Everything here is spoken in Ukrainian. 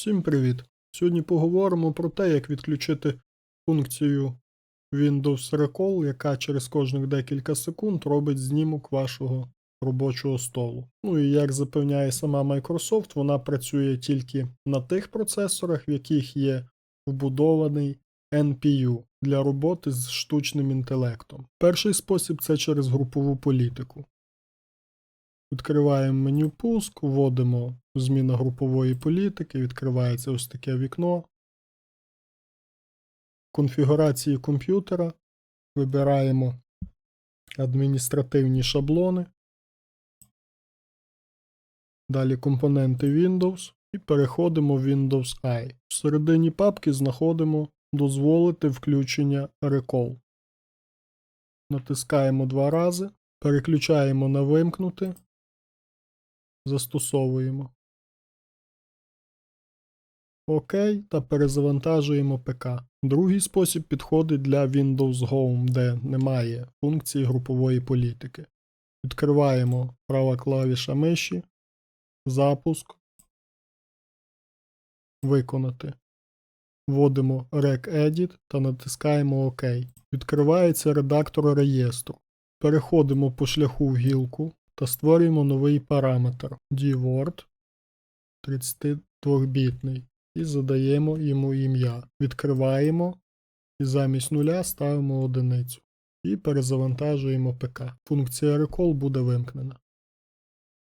Всім привіт! Сьогодні поговоримо про те, як відключити функцію Windows Recall, яка через кожних декілька секунд робить знімок вашого робочого столу. Ну і як запевняє сама Microsoft, вона працює тільки на тих процесорах, в яких є вбудований NPU для роботи з штучним інтелектом. Перший спосіб це через групову політику. Відкриваємо меню пуск, вводимо зміна групової політики, відкривається ось таке вікно. Конфігурації комп'ютера вибираємо адміністративні шаблони. Далі компоненти Windows і переходимо в Windows I. В середині папки знаходимо дозволити включення Recall. Натискаємо два рази, переключаємо на вимкнути застосовуємо. ОК та перезавантажуємо ПК. Другий спосіб підходить для Windows Home, де немає функції групової політики. Відкриваємо права клавіша миші, запуск, виконати. Вводимо RecEdit та натискаємо ОК. Відкривається редактор реєстру. Переходимо по шляху в гілку та створюємо новий параметр dword 32-бітний і задаємо йому ім'я. Відкриваємо і замість нуля ставимо одиницю. І перезавантажуємо ПК. Функція recall буде вимкнена.